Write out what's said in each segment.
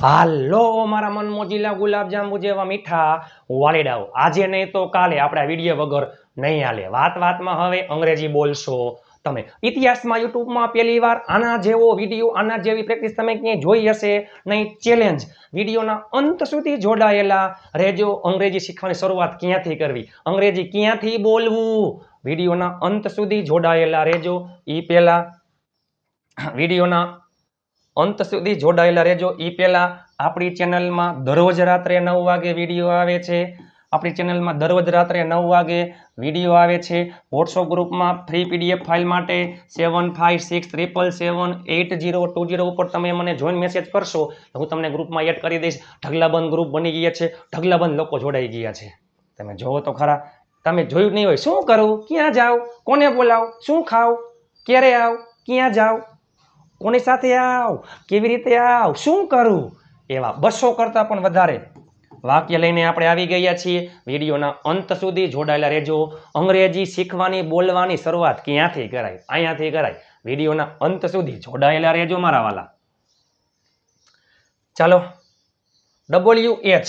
હાલો, મારા મન મોજીલા ગુલાબજાંબુ જેવા મીઠા વાલીડાઓ. આજે નહીં તો કાલે આપણા વીડિયો વગર નહીં હાલે. વાત વાતમાં હવે અંગ્રેજી બોલશો તમે. ઇતિહાસમાં યુટ્યુબમાં પહેલી વાર આના જેવો વીડિયો, આના જેવી પ્રેક્ટિસ તમે ક્યાંય જોઈ હશે નહીં? ચેલેન્જ વિડીયોના અંત સુધી જોડાયેલા રહેજો. અંગ્રેજી શીખવાની શરૂઆત ક્યાંથી કરવી? અંગ્રેજી ક્યાંથી બોલવું? વિડીયોના અંત સુધી જોડાયેલા રહેજો. એ પહેલાં વિડીયોના અંત સુધી જોડાયેલા રહેજો. એ પહેલાં આપણી ચેનલમાં દરરોજ રાત્રે નવ વાગે વીડિયો આવે છે. આપણી ચેનલમાં દરરોજ રાત્રે નવ વાગે વીડિયો આવે છે. વોટ્સઅપ ગ્રુપમાં ફ્રી પીડીએફ ફાઇલ માટે seven five six triple seven eight zero two zero ઉપર તમે મને જોઈન મેસેજ કરશો હું તમને ગ્રુપમાં એડ કરી દઈશ. ઢગલાબંધ ગ્રુપ બની ગયા છે. ઢગલાબંધ લોકો જોડાઈ ગયા છે. તમે જોવો તો ખરા. તમે જોયું નહીં હોય. શું કરું? ક્યાં જાઓ કોને બોલાવો? શું ખાવ ક્યારે આવ? ક્યાં જાઓ કોની સાથે આવ? કેવી રીતે આવ? શું કરું? એવા બસો કરતાં પણ વધારે વાક્ય લઈને આપણે આવી ગયા છીએ. વિડીયોના અંત સુધી જોડાયેલા રહેજો. અંગ્રેજી શીખવાની, બોલવાની શરૂઆત ક્યાંથી કરાય? અહીંયાથી કરાય. વિડીયોના અંત સુધી જોડાયેલા રહેજો મારા વાલા. ચાલો. W H.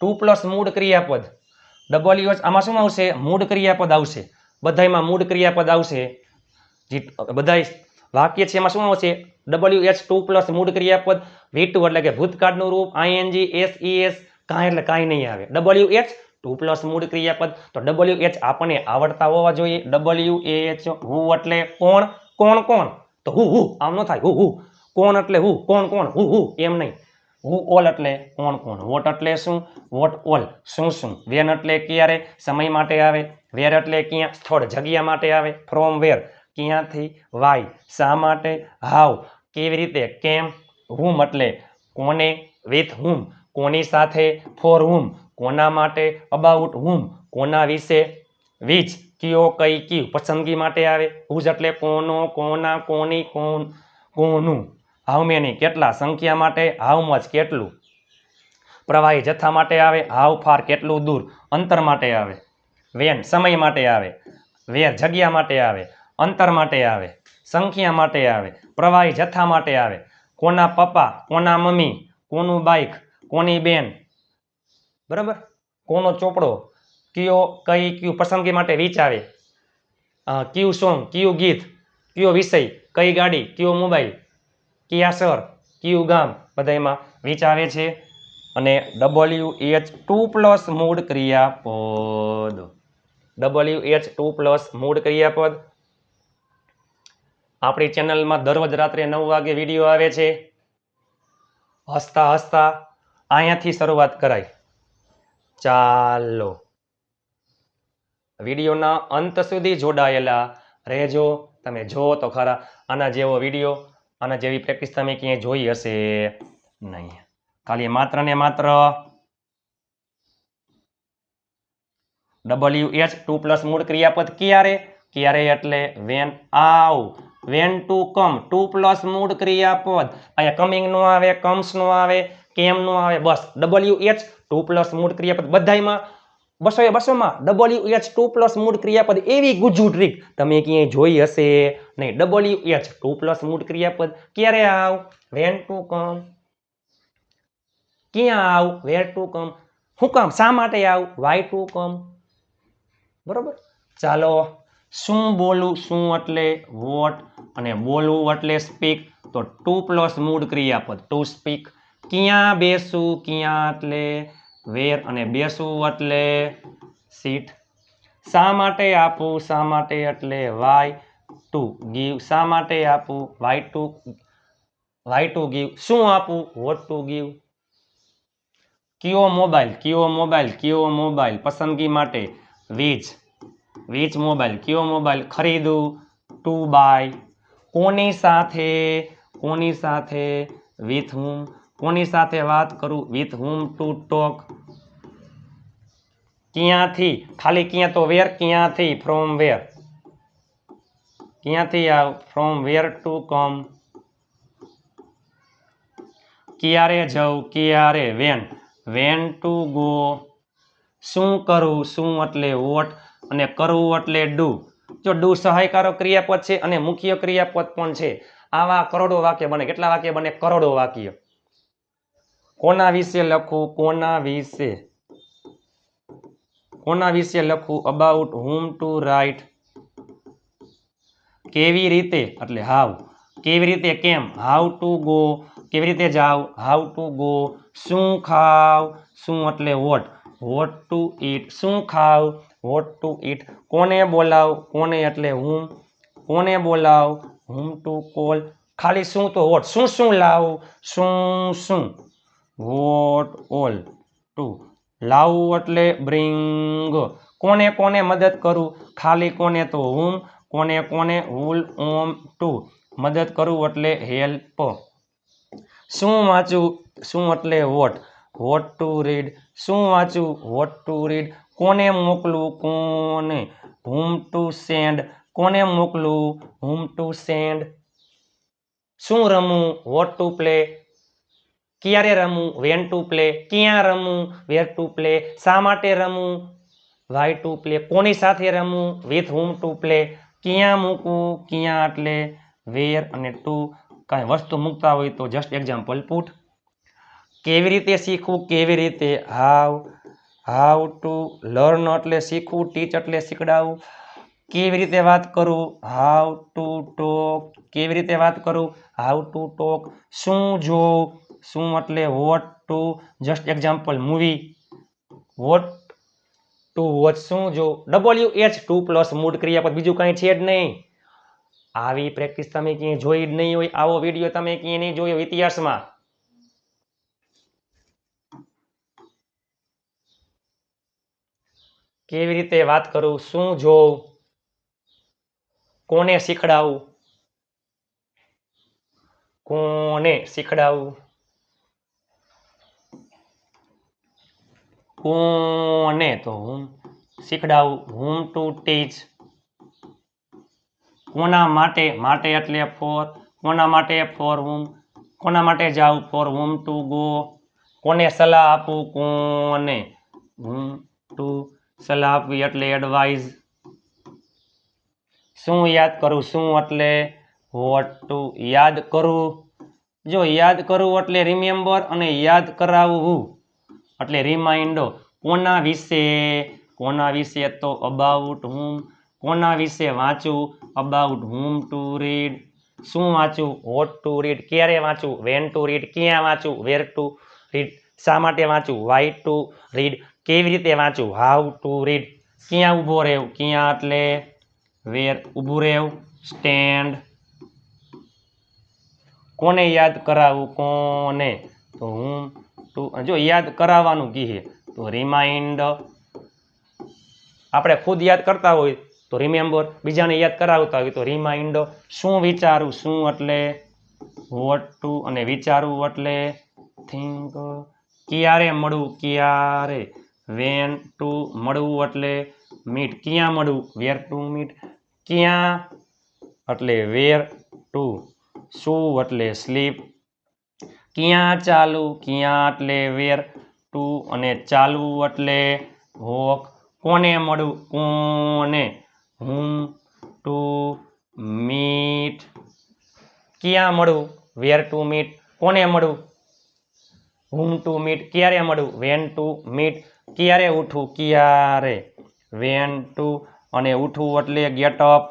ટુ પ્લસ મૂળ ક્રિયાપદ. ડબલ્યુ એચ આમાં શું આવશે? મૂળ ક્રિયાપદ આવશે. બધાયમાં મૂળ ક્રિયાપદ આવશે. જે બધાય વાક્ય છે એમાં શું આવશે ડબલ્યુ એચ ટુ પ્લસ મૂળ ક્રિયાપદ વી ટુ એટલે કે ભૂતકાળનું રૂપ આઈએનજી એસ ઈ એસ કાંઈ એટલે કાંઈ નહીં આવે. ડબલ્યુ એચ ટુ પ્લસ મૂળ ક્રિયાપદ, તો ડબલ્યુ એચ આપણને આવડતા હોવા જોઈએ. ડબલ્યુ એચ હું એટલે કોણ? કોણ કોણ? તો હું હું, આમ ન થાય. હું હું. કોણ એટલે હું, કોણ કોણ? હું હું, એમ નહીં. હું, ઓલ એટલે કોણ કોણ? વોટ એટલે શું? What, all. શું શું? વેન એટલે ક્યારે? સમય માટે આવે. વેર એટલે ક્યાં? સ્થળ જગ્યા માટે આવે. From where. ક્યાંથી? વાય. શા માટે? હાવ કેવી રીતે? કેમ? હુમ એટલે કોને વિથ હુમ? કોની સાથે? For whom? કોના માટે અબાઉટ હુમ? કોના વિશે? વિચ કયો, કઈ, કયું? પસંદગી માટે આવે? હુજ એટલે કોનો, કોના, કોની કોણ કોનું? How many? કેટલા? સંખ્યા માટે? How much? કેટલું? પ્રવાહી જથ્થા માટે આવે? How far? કેટલું દૂર? અંતર માટે આવે? વેન? સમય માટે આવે? વેર? જગ્યા માટે આવે? અંતર માટે આવે, સંખ્યા માટે આવે, પ્રવાહી જથ્થા માટે આવે. કોના પપ્પા, કોના મમ્મી, કોનું બાઇક કોની બેન? બરાબર? કોનો ચોપડો? કયો, કઈ, કયું પસંદગી માટે વિચારે કયું સોંગ, કયું ગીત, કયો વિષય, કઈ ગાડી, કયો મોબાઈલ, કયા શહેર કયું ગામ? બધા એમાં વિચારે છે. અને ડબલ્યુ એચ ટુ પ્લસ મૂળ ક્રિયાપદ. ડબલ્યુ એચ ટુ પ્લસ મૂળ ક્રિયાપદ. આપણી ચેનલમાં દરરોજ રાત્રે નવ વાગે વીડિયો આવે છે. હસતા હસતા અહીંયાથી શરૂઆત કરાય. ચાલો. વિડીયોના અંત સુધી જોડાયેલા રહેજો. તમે જો તો ખરા, આના જેવો વીડિયો, આના જેવી પ્રેક્ટિસ તમે ક્યાંય જોઈ હશે નહીં. ખાલી માત્ર ને માત્ર ડબલ્યુ એચ ટુ પ્લસ મૂળ ક્રિયાપદ ક્યારે? ક્યારે એટલે વેન આવ when to come to plus મૂળ ક્રિયાપદ. અહીંયા કમિંગ નો આવે કમ્સ નો આવે કેમ નો આવે, બસ. ડબલ્યુ એચ ટુ પ્લસ મૂળ ક્રિયાપદ. બધાયમાં બસો એ બસોમાં. ડબલ્યુ એચ ટુ પ્લસ મૂળ ક્રિયાપદ. એવી ગુજુ ટ્રીક. તમે ક્યાંય જોઈ હશે? નહીં ડબલ્યુ એચ ટુ પ્લસ મૂળ ક્રિયાપદ. ક્યારે આવ? વેન ટુ કમ ક્યાં આવ? વેર ટુ કમ શું કામ? શા માટે આવ? વાય ટુ કમ બરોબર? ચાલો. શું બોલવું શું એટલે વોટ અને બોલવું એટલે સ્પીક? તો ટુ પ્લસ મૂળ ક્રિયાપદ, ટુ સ્પીક. ક્યાં બેસું, ક્યાં એટલે વેર અને બેસવું એટલે સીટ. શા માટે આપું, શા માટે એટલે વાય ટુ ગીવ, શા માટે આપું why to why to give, શું આપું, વોટ ટુ ગીવ? કયો મોબાઈલ કયો મોબાઈલ કયો મોબાઈલ, પસંદગી માટે વીજ. વીજ મોબાઈલ કયો મોબાઈલ ખરીદું ટુ બાય કોની સાથે કોની સાથે વિથ હુમ કોની સાથે વાત કરું વિથ હુમ ટુ ટોક ક્યાંથી ખાલી ક્યાં તો વેર ક્યાંથી ફ્રોમ વેર ક્યાંથી આવ ફ્રોમ વેર ટુ કમ ક્યારે જવું ક્યારે વેન વેન ટુ ગો શું કરવું શું એટલે વોટ અને કરવું એટલે ડુ. જો ડુ સહાયકારક ક્રિયાપદ છે અને મુખ્ય ક્રિયાપદ પણ છે, આવા કરોડો વાક્ય બને. કેટલા વાક્ય બને? કરોડો વાક્ય. કોના વિશે લખું? કોના વિશે? કોના વિશે લખું? અબાઉટ હુમ ટુ રાઇટ કેવી રીતે? એટલે હાવ કેવી રીતે કેમ? હાઉ ટુ ગો કેવી રીતે જાવ? હાઉ ટુ ગો શું ખાવ? શું એટલે વોટ વોટ ટુ ઈટ શું ખાવ? વોટ ટુ ઈટ કોને બોલાવ? કોને એટલે હું? કોને બોલાવ? હુમ ટુ કોલ ખાલી શું તો વોટ શું શું લાવ? શું શું? વોટ ઓલ ટુ લાવું એટલે બ્રિંગ કોને કોને મદદ કરું? ખાલી કોને તો હું? કોને કોને હુલ ઓમ ટુ મદદ કરું એટલે હેલ્પ શું વાંચું? શું એટલે વોટ વોટ ટુ રીડ શું વાંચું? વોટ ટુ રીડ કોને મોકલું, કોને? Whom to send. કોને મોકલું? Whom to send. શું રમું? What to play? ક્યારે રમું? When to play? ક્યાં રમું? Where to play? શા માટે રમું? Why to play? કોની સાથે રમું? With whom to play? ક્યાં મૂકવું ક્યાં એટલે? વેર અને ટુ કાંઈ વસ્તુ મૂકતા હોય તો જસ્ટ એક્ઝામ્પલ પુટ કેવી રીતે શીખવું? કેવી રીતે હાવ? હાવ ટુ લર્ન એટલે શીખવું ટીચ એટલે શીખડાવવું કેવી રીતે વાત કરું? હાવ ટુ ટોક કેવી રીતે વાત કરું? હાવ ટુ ટોક શું જોવું શું એટલે what to just example movie what to watch શું જો ડબલ્યુ એચ ટુ પ્લસ મૂડ ક્રિયા પર બીજું કાંઈ છે જ નહીં. આવી પ્રેક્ટિસ તમે ક્યાંય જોઈ જ નહીં હોય. આવો વીડિયો તમે ક્યાંય નહીં જોયો ઇતિહાસમાં. કેવી રીતે વાત કરું, શું જોઉં, કોને શીખડાવું કોને શીખડાવું, કોને તો હું શીખડાવું હુમ ટુ ટીચ કોના માટે માટે એટલે ફોર કોના માટે ફોર હુમ કોના માટે જાઉં ફોર હુમ ટુ ગો કોને સલાહ આપું, કોને હુમ ટુ સલાહ આપવી એટલે એડવાઇઝ શું યાદ કરું, શું એટલે? વોટ ટુ યાદ કરું? જો યાદ કરવું એટલે રિમેમ્બર અને યાદ કરાવવું. એટલે રિમાઇન્ડો કોના વિશે? કોના વિશે તો અબાઉટ હુમ કોના વિશે વાંચું? અબાઉટ હુમ ટુ રીડ શું વાંચું? વોટ ટુ રીડ ક્યારે વાંચું? વેન ટુ રીડ ક્યાં વાંચું? વેર ટુ રીડ શા માટે વાંચું? વાય ટુ રીડ કેવી રીતે વાંચું હાઉ ટુ રીડ ક્યાં ઊભો રહેવું? ક્યાં એટલે? વેર ઊભું રહેવું? સ્ટેન્ડ કોને યાદ કરાવવું? કોને? તો હું ટુ જો યાદ કરાવવાનું કહીએ તો રિમાઇન્ડ આપણે ખુદ યાદ કરતા હોય તો રિમેમ્બર બીજાને યાદ કરાવતા હોય તો રિમાઇન્ડ શું વિચારું? શું એટલે? વોટ ટુ અને વિચારવું એટલે? થિંક ક્યારે મળવું? ક્યારે? વેન ટુ મળવું એટલે મીટ. ક્યાં મળવું? Where to meet. ક્યાં? એટલે વેર ટુ. શું એટલે સ્લીપ? ક્યાં ચાલુ ક્યાં એટલે વેર ટુ? અને ચાલવું એટલે વોક. કોને મળવું? કોને? હું ટુ મીટ. ક્યાં મળવું? Where to meet. કોને મળવું? Whom to meet. ક્યારે મળવું? When to meet. ક્યારે ઉઠવું ક્યારે? વેન ટુ અને ઉઠવું એટલે ગેટઅપ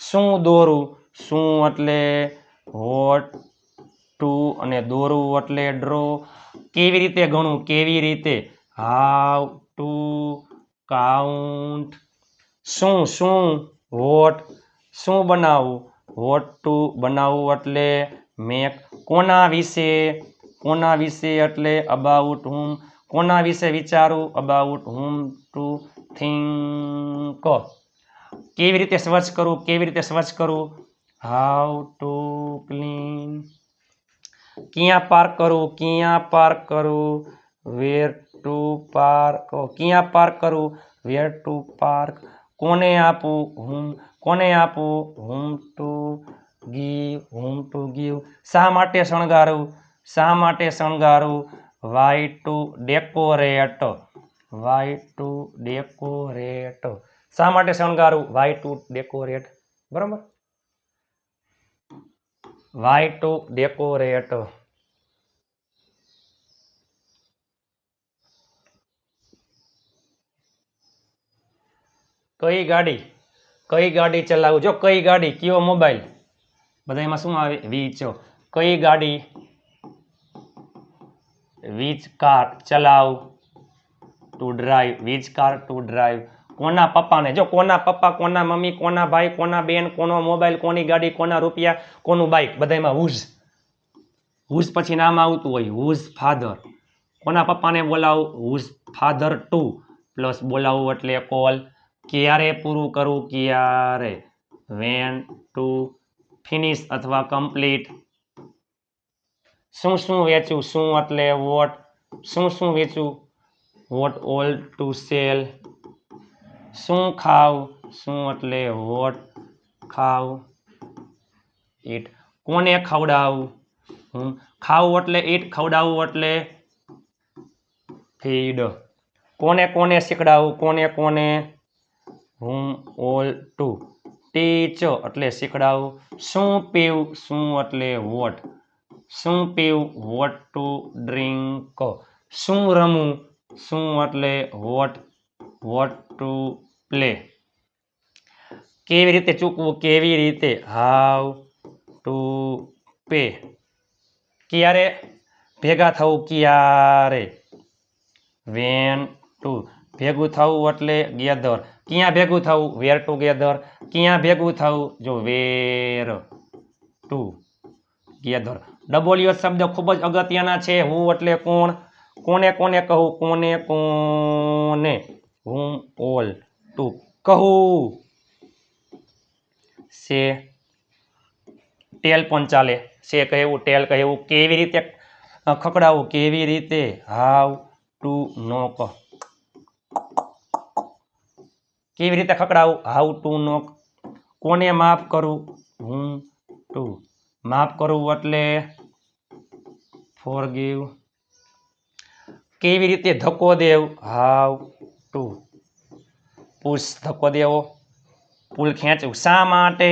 શું દોરું? શું એટલે વોટ ટુ અને દોરવું એટલે ડ્રો કેવી રીતે ગણું? કેવી રીતે? હાવ ટુ કાઉન્ટ શું શું? વોટ શું બનાવવું વોટ ટુ બનાવવું એટલે મેક કોના વિશે? કોના વિશે એટલે અબાઉટ હુમ કોના વિશે વિચારું અબાઉટ હુમ ટુ થિંક કેવી રીતે સ્વચ્છ કરવું કેવી રીતે સ્વચ્છ કરવું હાઉ ટુ ક્લીન ક્યાં પાર્ક કરવું ક્યાં પાર્ક કરવું વેર ટુ પાર્ક ક્યાં પાર્ક કરવું વેર ટુ પાર્ક કોને આપવું હુમ કોને આપવું whom to give whom to give શા માટે શણગારવું શા માટે શણગારવું why to decorate why to decorate. શા માટે શણગારું? Why to decorate. બરાબર? Why to decorate. કઈ ગાડી? કઈ ગાડી ચલાવું? જો કઈ ગાડી? કયો મોબાઈલ? બધા એમાં શું આવે? વીચો કઈ ગાડી? વીચ કાર ચલાવ to drive which car to drive કોના પપ્પાને? જો કોના પપ્પા, કોના મમ્મી, કોના ભાઈ, કોના બેન, કોનો મોબાઈલ, કોની ગાડી, કોના રૂપિયા, કોનું બાઇક બધામાં હુઝ. હુઝ પછી નામ આવતું હોય. Whose father. કોના પપ્પાને બોલાવું? Whose father two. પ્લસ બોલાવું એટલે કોલ. ક્યારે પૂરું કરવું ક્યારે? વેન ટુ ફિનિશ અથવા કમ્પ્લીટ શું શું વેચવું શું એટલે વોટ શું શું વેચવું વોટ ઓલ ટુ સેલ શું ખાવ, શું એટલે વોટ ખાવ? ઈટ કોને ખવડાવવું હું ખાવું એટલે ઈટ ખવડાવવું એટલે ફીડ કોને કોને શીખડાવવું કોને કોને? હું ઓલ ટુ ટીચ એટલે શીખડાવવું શું પીવું, શું એટલે વોટ શું પીવું? વોટ ટુ ડ્રિંક શું રમવું? શું એટલે વોટ વોટ ટુ પ્લે કેવી રીતે ચૂકવું? કેવી રીતે? હાવ ટુ પે ક્યારે ભેગા થવું? ક્યારે? વેન ટુ ભેગું થવું એટલે ગેધર ક્યાં ભેગું થવું? વેર ટુગેધર ક્યાં ભેગું થવું? જો વેર ટુ ગેધર ડબલ્યુ શબ્દ ખૂબ જ અગત્યના છે. હું એટલે કોણ? કોને કોને કહું? કોને કોને? હું ઓલ ટુ કહું. સે ટેલ પણ ચાલે. સે કહેવું, ટેલ કહેવું, કેવી રીતે ખકડાવું કેવી રીતે? હાવ ટુ નોક કેવી રીતે ખકડાવું હાવ ટુ નોક કોને માફ કરું? હું ટુ માફ કરવું એટલે ફોરગીવ કેવી રીતે ધક્કો દેવ હાવ ટુ પુશ ધક્કો દેવો પુલ ખેંચવું શા માટે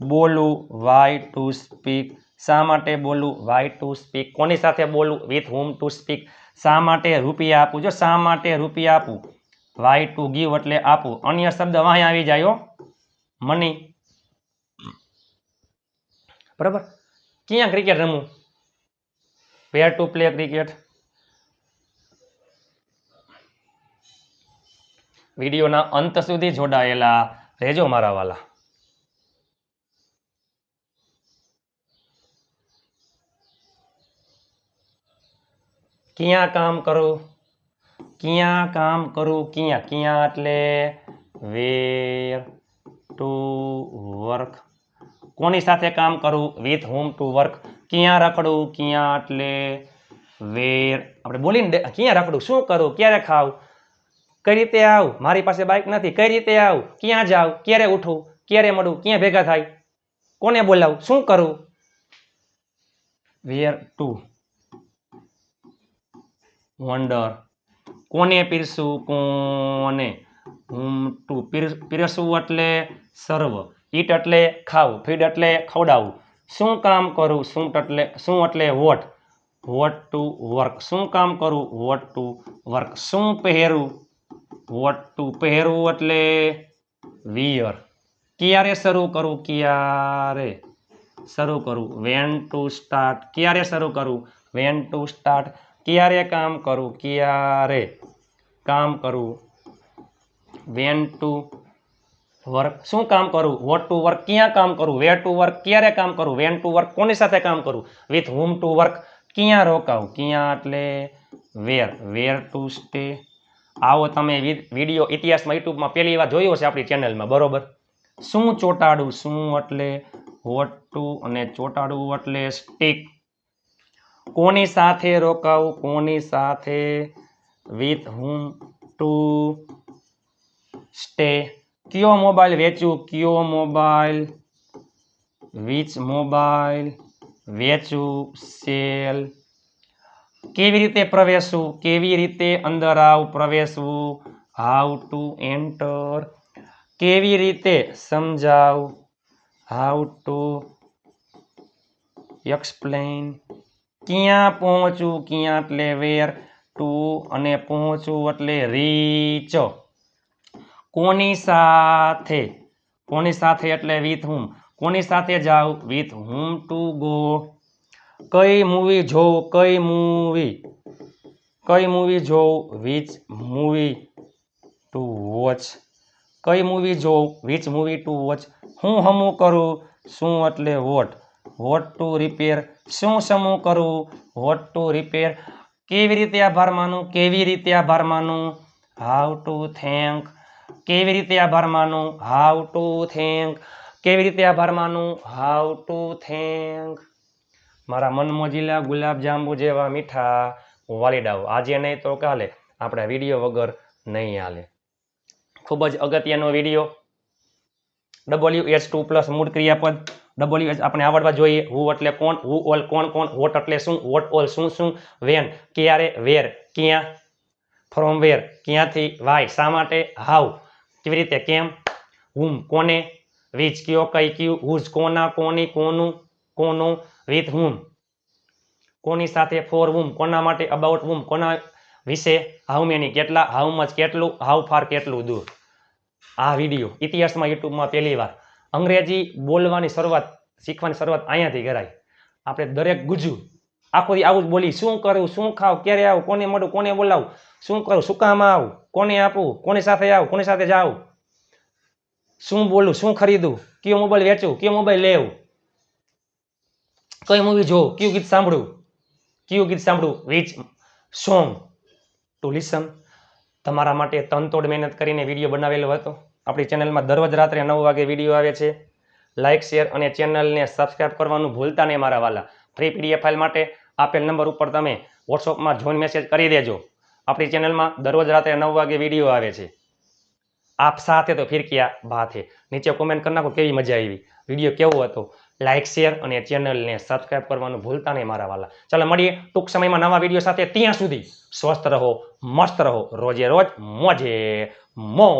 બોલું? વાય ટુ સ્પીક શા માટે બોલું? વાય ટુ સ્પીક કોની સાથે બોલું? વિથ હુમ ટુ સ્પીક શા માટે રૂપિયા આપું? જો શા માટે રૂપિયા આપું? વાય ટુ ગીવ એટલે આપું. અન્ય શબ્દ વાંહી આવી જાય મની બરાબર? ક્યાં ક્રિકેટ રમવું? વેર ટુ પ્લે ક્રિકેટ વિડીયોના અંત સુધી જોડાયેલા રહેજો મારા વાલા. ક્યાં કામ કરું? ક્યાં કામ કરું? ક્યાં? ક્યાં એટલે? વેર ટુ વર્ક કોની સાથે કામ કરું? વિથ હોમ ટુ વર્ક ક્યાં રખડું? ક્યાં એટલે વેર આપણે બોલીને ક્યાં રખડું? શું કરું? ક્યારે ખાવ કઈ રીતે આવ? મારી પાસે બાઇક નથી. કઈ રીતે આવ? ક્યાં જાવ ક્યારે ઉઠું? ક્યારે મળું? ક્યાં ભેગા થાય? કોને બોલાવું? શું કરું? વેર ટુ વંડર કોને પીરસું? કોને? હું ટુ પીર- પીરસવું એટલે સર્વ ઈટ એટલે ખાવું ફીડ એટલે ખવડાવવું શું કામ કરું, શું એટલે શું એટલે વોટ વોટ ટુ વર્ક શું કામ કરું વોટ ટુ વર્ક શું પહેરવું વોટ ટુ પહેરવું એટલે વિયર ક્યારે શરૂ કરું, ક્યારે શરૂ કરું? વેન ટુ સ્ટાર્ટ ક્યારે શરૂ કરું? વેન ટુ સ્ટાર્ટ ક્યારે કામ કરું, ક્યારે કામ કરું? વેન ટુ વર્ક શું કામ કરું? વોટ ટુ વર્ક ક્યાં કામ કરું? વેર ટુ વર્ક ક્યારે કામ કરું? વેન ટુ વર્ક કોની સાથે કામ કરું? વિથ હુમ ટુ વર્ક ક્યાં રોકાવું? ક્યાં એટલે વેર વેર ટુ સ્ટે આવો તમે વીડિયો ઇતિહાસમાં, યુટ્યુબમાં પહેલી વાર જોયો છે આપણી ચેનલમાં બરોબર? શું ચોંટાડું? શું એટલે વોટ ટુ અને ચોંટાડવું એટલે સ્ટીક કોની સાથે રોકાવું? કોની સાથે? વિથ હુમ ટુ સ્ટે કયો મોબાઈલ વેચ્યું કયો મોબાઈલ વિચ મોબાઈલ વેચું? સેલ. કેવી રીતે પ્રવેશવું? કેવી રીતે અંદર આવ પ્રવેશવું? હાઉ ટુ એન્ટર કેવી રીતે સમજાવ? હાઉ ટુ એક્સપ્લેન ક્યાં પહોંચવું ક્યાં એટલે વેર ટુ અને પહોંચવું એટલે રીચ કોની સાથે? કોની સાથે એટલે વિથ હુમ કોની સાથે જાઉં? વિથ હુમ ટુ ગો કઈ મૂવી જોઉં? કઈ મૂવી કઈ મૂવી જોઉં? વિચ મૂવી ટુ વોચ કઈ મૂવી જોઉં? વિચ મૂવી ટુ વોચ હું હમું કરું? શું એટલે વોટ વોટ ટુ રિપેર શું સમૂહ કરું? વોટ ટુ રિપેર કેવી રીતે આભાર માનું? કેવી રીતે આભાર માનું? હાઉ ટુ થેન્ક કેવી રીતે આભાર માનું? હાઉ ટુ થેન્ક કેવી રીતે આભાર માનું? હાઉ ટુ થેન્ક મારા મનમોજીલા ગુલાબજાંબુ જેવા મીઠા વાલીડાઓ આજે નહીં તો કાલે. આપણા વીડિયો વગર નહીં હાલે. ખૂબ જ અગત્યનો video. W H to plus મૂળ ક્રિયાપદ. ડબલ્યુ એચ આપણે આવડવા જોઈએ. હુ એટલે કોણ? હુ ઓલ કોણ કોણ? વોટ એટલે શું? વોટ ઓલ શું શું? વેન ક્યારે? વેર ક્યાં? ફ્રોમ વેર ક્યાંથી? વાય શા માટે? હાઉ કેવી રીતે, કેમ? હુમ કોને? વિચ કયો, કઈ કયું? હુઝ કોના, કોની, કોનું કોનું? વિથ હુમ કોની સાથે ફોર વુમ કોના માટે અબાઉટ વુમ કોના વિશે? હાઉ મેની કેટલા? હાઉ મચ કેટલું? હાઉ ફાર કેટલું? દૂર. આ વીડિયો ઇતિહાસમાં યુટ્યુબમાં પહેલી વાર. અંગ્રેજી બોલવાની શરૂઆત, શીખવાની શરૂઆત અહીંયાથી કરાય આપણે દરેક ગુજુ આખો દી આવું જ બોલી, શું કરું, શું ખાવ, ક્યારે આવું, કોને મળું, કોને બોલાવું, શું કરું, શું કામ આવું, કોને આપું, કોની સાથે આવું, કોની સાથે જાઉં? શું બોલું, શું ખરીદું, કયો મોબાઈલ વેચું, કયો મોબાઈલ લેવું? કઈ મૂવી જોઉં, કયું ગીત સાંભળું, કયું ગીત સાંભળું? વિચ સોંગ ટુ લિસન તમારા માટે તનતોડ મહેનત કરીને વીડિયો બનાવેલો હતો. આપણી ચેનલમાં દરરોજ રાત્રે નવ વાગે વીડિયો આવે છે. લાઇક શેર અને ચેનલને સબસ્ક્રાઇબ કરવાનું ભૂલતા નહીં મારા વાલા. ફ્રી પીડીએફ ફાઇલ માટે આપેલ નંબર ઉપર તમે વોટ્સઅપમાં જોઈન મેસેજ કરી દેજો. આપણી ચેનલમાં દરરોજ રાત્રે નવ વાગે વીડિયો આવે છે. આપ સાથે તો ફિર ક્યાં નીચે કોમેન્ટ કરી નાખો કેવી મજા આવી. વીડિયો કેવો હતો? લાઇક શેર અને ચેનલને સબસ્ક્રાઈબ કરવાનું ભૂલતા નહીં મારા વાલા. ચાલો મળીએ ટૂંક સમયમાં નવા વીડિયો સાથે. ત્યાં સુધી સ્વસ્થ રહો, મસ્ત રહો. રોજે રોજ મોજે મો.